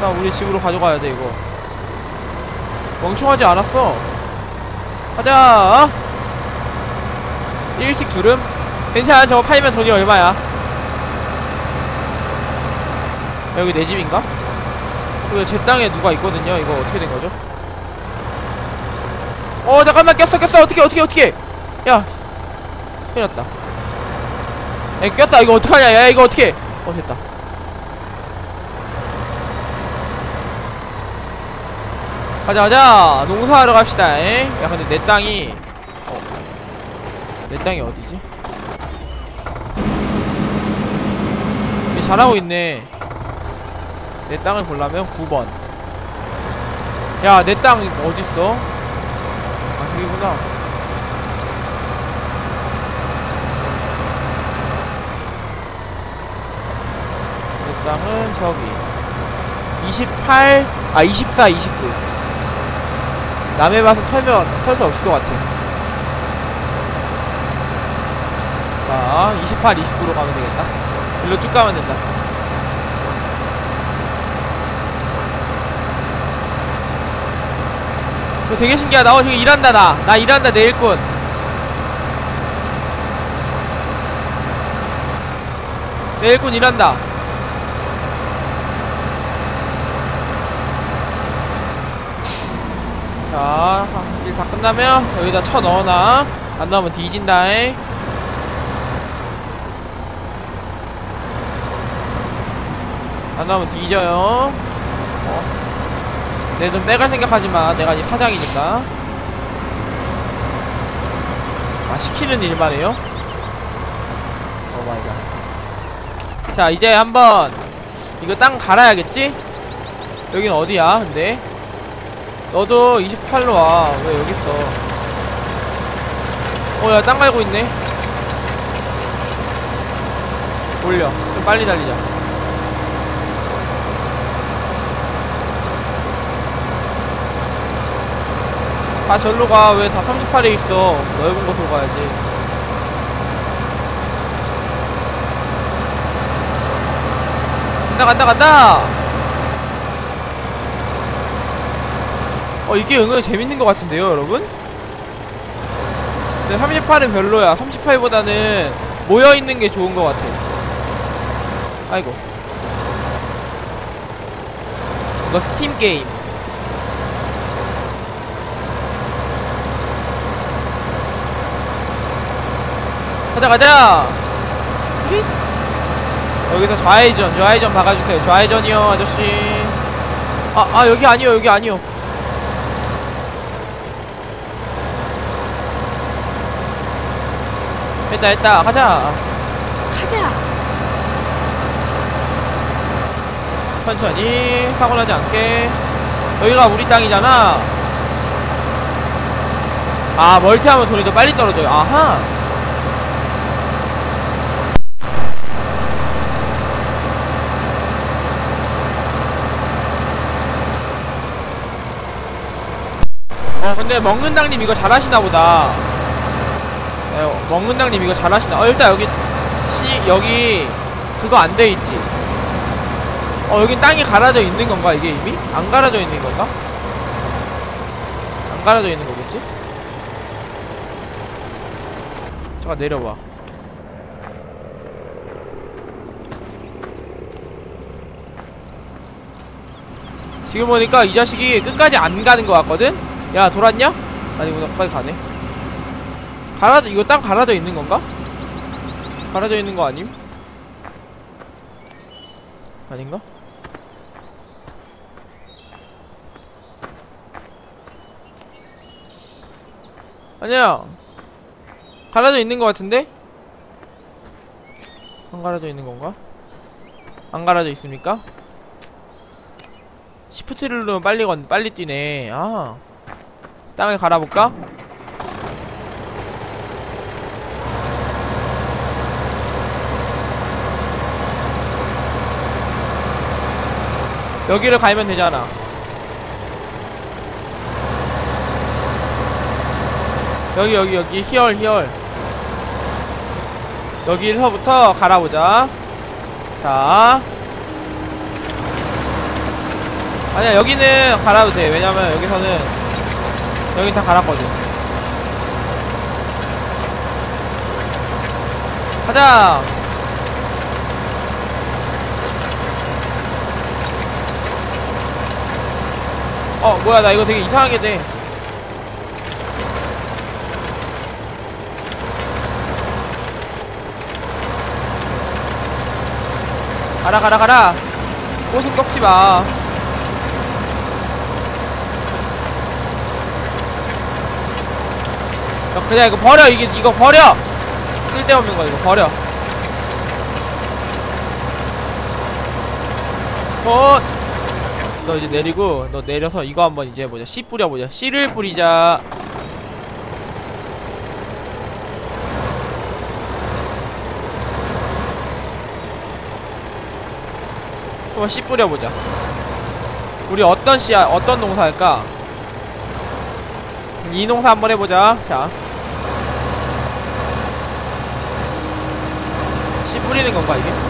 나 우리 집으로 가져가야 돼 이거. 멍청하지 않았어? 가자 일식 주름? 괜찮아 저거 팔면 돈이 얼마야? 여기 내 집인가? 이거 제 땅에 누가 있거든요 이거 어떻게 된 거죠? 어 잠깐만 꼈어 꼈어. 어떻게 어떻게 어떻게? 야 큰일 났다. 야 꼈다. 이거 어떡하냐? 야 이거 어떻게? 어 됐다 가자 가자 농사하러 갑시다 에? 야 근데 내 땅이 어. 내 땅이 어디지? 얘 잘하고 있네 내 땅을 보려면 9번 야 내 땅 어딨어? 아 저기구나 내 땅은 저기 28, 아 24, 29 남의 밭은 털면 털 수 없을 것 같아. 자 28, 29로 가면 되겠다. 일로 쭉 가면 된다. 이거 되게 신기하다. 어 저기 일한다 나. 나 일한다 내 일꾼 내 일꾼 일한다 자, 일 다 끝나면 여기다 쳐 넣어놔. 안 넣으면 뒤진다잉. 안 넣으면 뒤져요. 어. 내돈 빼갈 생각하지 마. 내가 이 사장이니까. 아, 시키는 일만 해요? 오 마이 갓. 자, 이제 한번 이거 땅 갈아야겠지? 여긴 어디야, 근데? 너도 28로 와. 왜 여기 있어? 어, 야, 땅 갈고 있네. 올려. 좀 빨리 달리자. 다 절로 가. 왜 다 38에 있어? 넓은 곳으로 가야지. 간다, 간다, 간다! 어 이게 은근히 재밌는 것 같은데요 여러분? 근데 38은 별로야. 38보다는 모여있는 게 좋은 것 같아 아이고. 이거 스팀 게임. 가자 가자! 힛. 여기서 좌회전 좌회전 박아주세요. 좌회전이요 아저씨. 아, 아 여기 아니요 여기 아니요 됐다 됐다 가자. 가자. 천천히. 사고 나지 않게. 여기가 우리 땅이잖아. 아 멀티하면 돈이 더 빨리 떨어져요. 아하. 어 근데 먹는 당님 이거 잘하시나 보다 먹는당님 이거 잘하시나 어 일단 여기 시 여기 그거 안 돼 있지 어 여기 땅이 갈아져 있는 건가 이게 이미? 안 갈아져 있는 건가? 안 갈아져 있는 거겠지? 잠깐 내려봐 지금 보니까 이 자식이 끝까지 안 가는 것 같거든? 야 돌았냐? 아니구나 끝까지 가네 갈아져 이거 땅 갈아져 있는 건가? 갈아져 있는 거 아님? 아닌가? 아니야 갈아져 있는 거 같은데? 안 갈아져 있는 건가? 안 갈아져 있습니까? 시프트를 누르면 빨리 건 빨리 뛰네 아 땅을 갈아볼까? 여기를 갈면 되잖아. 여기 여기 여기. 히얼 히얼 여기서부터 갈아보자. 자. 아니야 여기는 갈아도 돼. 왜냐면 여기서는 여긴 다 갈았거든. 가자 어 뭐야 나 이거 되게 이상하게 돼. 가라 가라 가라. 꽃은 꺾지마. 야, 그냥 이거 버려 이게 이거 버려. 쓸데없는 거 이거 버려. 어. 너 이제 내리고 너 내려서 이거 한번 이제 보자. 씨 뿌려보자. 씨를 뿌리자. 한번 씨 뿌려보자. 우리 어떤 씨야 어떤 농사 할까? 이 농사 한번 해보자. 자. 씨 뿌리는 건가 이게?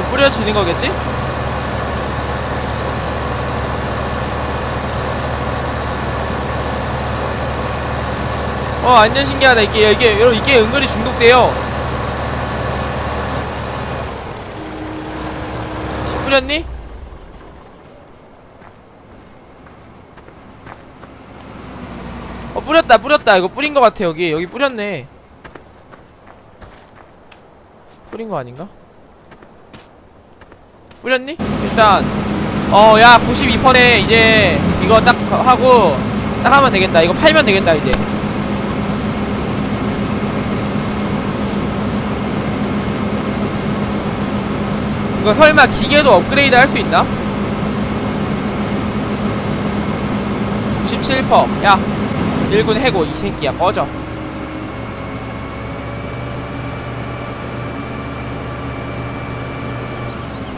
지금 뿌려지는 거겠지? 어 완전 신기하다 이게 이게 여러분 이게 은근히 중독돼요 씨 뿌렸니? 어 뿌렸다 뿌렸다 이거 뿌린 거 같아 여기 여기 뿌렸네 뿌린 거 아닌가? 뿌렸니? 일단 어야 92%네 이제 이거 딱 하고 딱 하면 되겠다 이거 팔면 되겠다 이제 이거 설마 기계도 업그레이드 할 수 있나? 97%. 야, 일군 해고 이 새끼야 꺼져.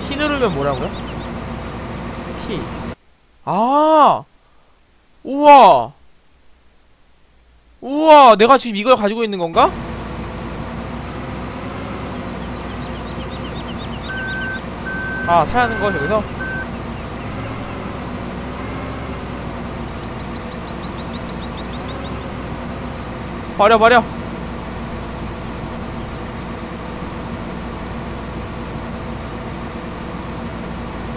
P 누르면 뭐라고요? P. 아, 우와. 우와, 내가 지금 이걸 가지고 있는 건가? 아, 사야 하는 거 저기서? 버려 버려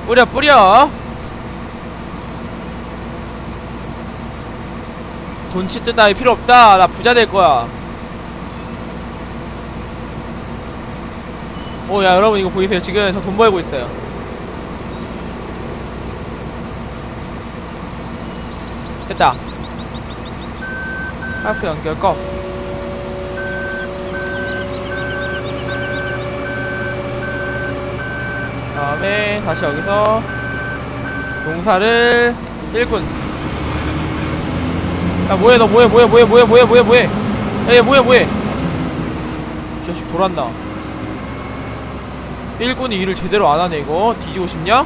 뿌려 뿌려. 돈치트 따위 필요 없다. 나 부자 될 거야. 오야 여러분 이거 보이세요? 지금 저 돈 벌고 있어요. 됐다. 하프 연결 꺼 다음에 다시 여기서 농사를 1군 야 뭐해 너 뭐해 뭐해 뭐해 뭐해 뭐해 뭐해. 뭐해 야얘 뭐해 뭐해. 이 자식 돌았나? 1군이 일을 제대로 안하네 이거. 뒤지고 싶냐?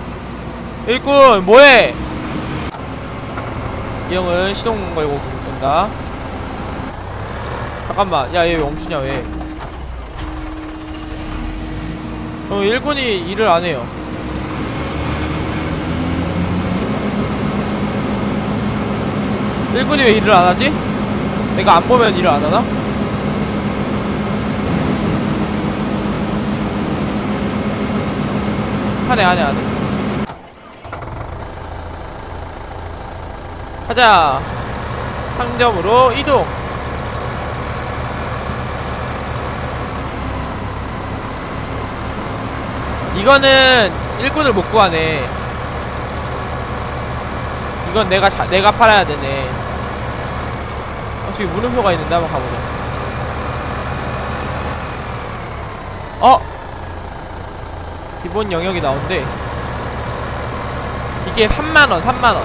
1군 뭐해? 이 형은 시동 걸고 온다. 잠깐만. 야얘왜 멈추냐 왜 어, 일꾼이 일을 안 해요. 일꾼이 왜 일을 안 하지? 내가 안 보면 일을 안 하나? 하네, 하네, 하네. 가자. 상점으로 이동. 이거는 일꾼을 못 구하네. 이건 내가 자, 내가 팔아야 되네. 어, 저기 물음표가 있는데 한번 가보자. 어? 기본 영역이 나온대. 이게 3만원, 3만원.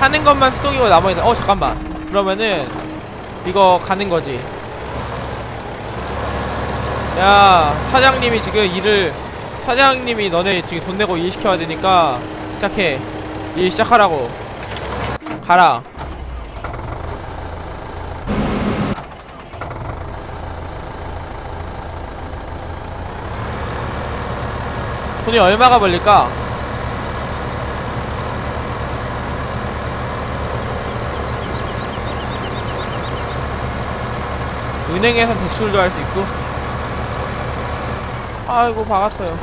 하는 것만 수동이고 나머지는, 어, 잠깐만. 그러면은, 이거 가는 거지. 야, 사장님이 지금 일을 사장님이 너네 지금 돈 내고 일 시켜야 되니까 시작해. 일 시작하라고. 가라 돈이 얼마가 벌릴까? 은행에선 대출도 할 수 있고 아이고 박았어요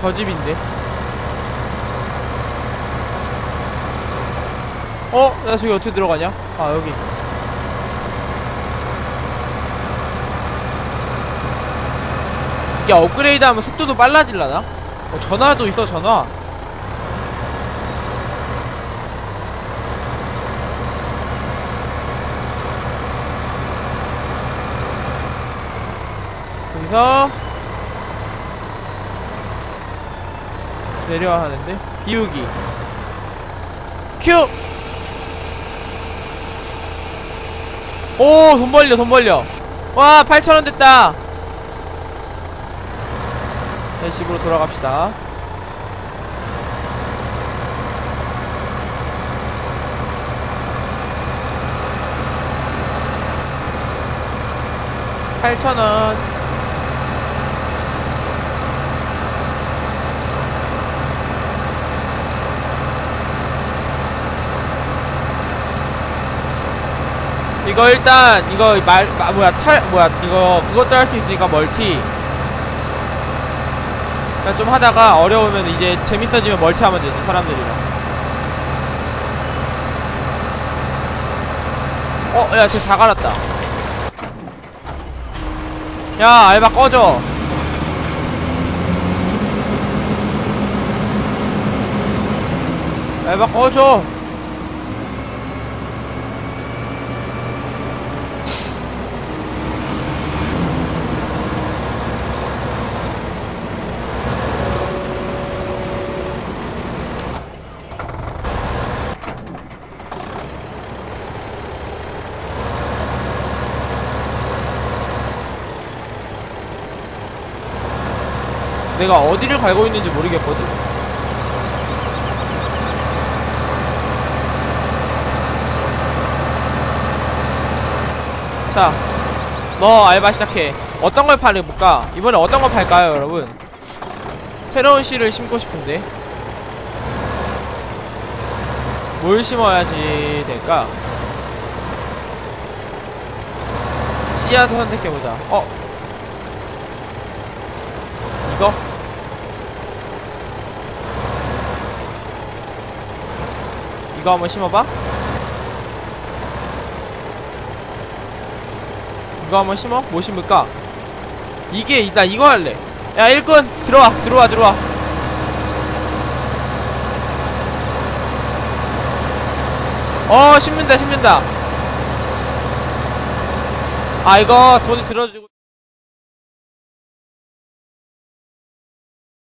저 집인데 어? 나 저기 어떻게 들어가냐? 아 여기 이게 업그레이드 하면 속도도 빨라질라나? 어, 전화도 있어 전화 여기서 내려야 하는데? 비우기. 큐! 오! 돈 벌려 돈 벌려. 와 8천원 됐다. 다시 집으로 돌아갑시다. (8,000원) 이거 일단 이거 말 마, 뭐야 탈 뭐야 이거 그것도 할 수 있으니까 멀티 좀 하다가 어려우면 이제 재밌어지면 멀티 하면 되지 사람들이랑 어, 야, 쟤다 갈았다. 야, 알바 꺼져. 알바 꺼져. 내가 어디를 갈고 있는지 모르겠거든? 자, 너 알바 시작해. 어떤 걸 팔을까? 이번에 어떤 걸 팔까요, 여러분? 새로운 씨를 심고 싶은데. 뭘 심어야지 될까? 씨앗을 선택해보자. 어? 이거? 이거 한번 심어봐 이거 한번 심어? 뭐 심을까? 이게 나 이거 할래 야 일꾼 들어와 들어와 들어와 어 심는다 심는다 아 이거 돈이 들어주고